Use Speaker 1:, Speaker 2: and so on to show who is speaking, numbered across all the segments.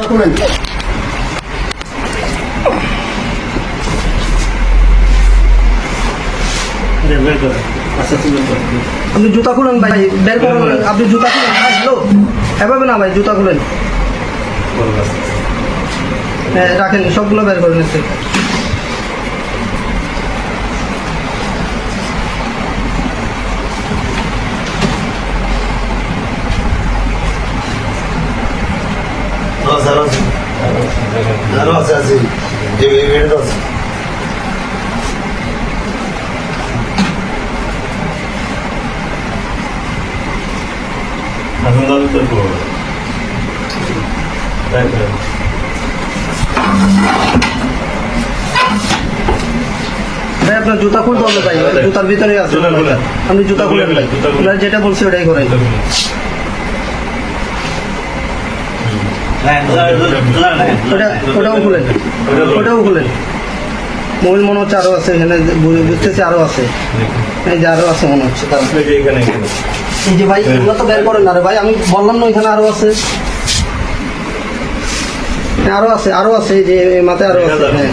Speaker 1: জুতা খুলেন আপনি জুতা খুলেন ভাই বের করুন। আপনি জুতা খুলেন হ্যালো। এভাবে না ভাই জুতা খুলেন। হ্যাঁ রাখেন সবগুলো বের করে নিচ্ছে
Speaker 2: আছে আরও আছে আরও আছে আছে এটা আছে
Speaker 1: আপনার জুতা খুলতে হবে ভাই। জুতার ভিতরে আছে। আপনি জুতা। আপনার যেটা বলছি ওটাই করেন ওটা ওটাও খুলেন। ওটাও খুলেন। মোবাইল মনে হচ্ছে আরও আছে এখানে বুঝতেছি আরও আছে। এই যে আছে মনে হচ্ছে এই যে ভাই এগুলো তো বের করেন ভাই আমি বললাম না এখানে আরও আছে। হ্যাঁ, আরও আছে আরও আছে যে মাথায় আরও আছে হ্যাঁ।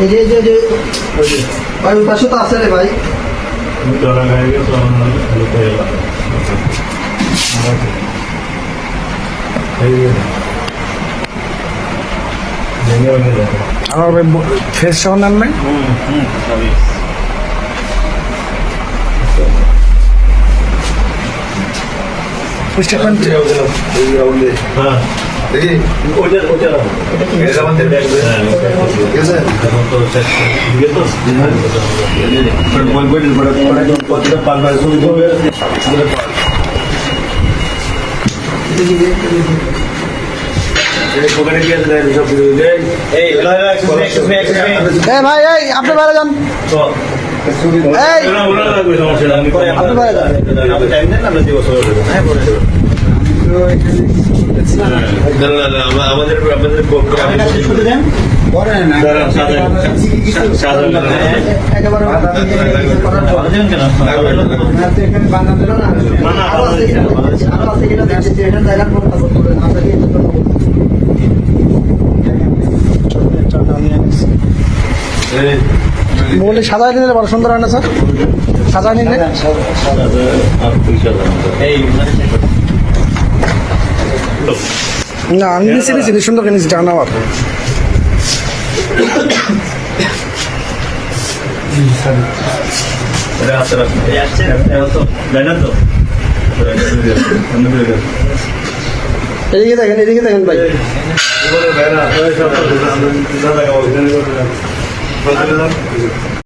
Speaker 1: এই যে এই যে- এই যে ভাই ওই পাশে তো আছে রে ভাই।
Speaker 3: আমার ভাই ফেস সমান নাই? স্টেটমেন্ট
Speaker 2: দেখি হয়ে
Speaker 3: ভাই এই আপনি বাইরে যান। আপনি বাইরে যান।
Speaker 2: না না না আমরা- আমাদের আমাদের
Speaker 1: একেবারে না, বলব।
Speaker 3: নিলে বড় সুন্দর হয় না স্যার? সাজায় নিলে না আমি নিচে নিচে নিচে সুন্দর করে নিচে টাকা
Speaker 1: এদিকে দেখেন এদিকে দেখেন ভাই
Speaker 2: দাদা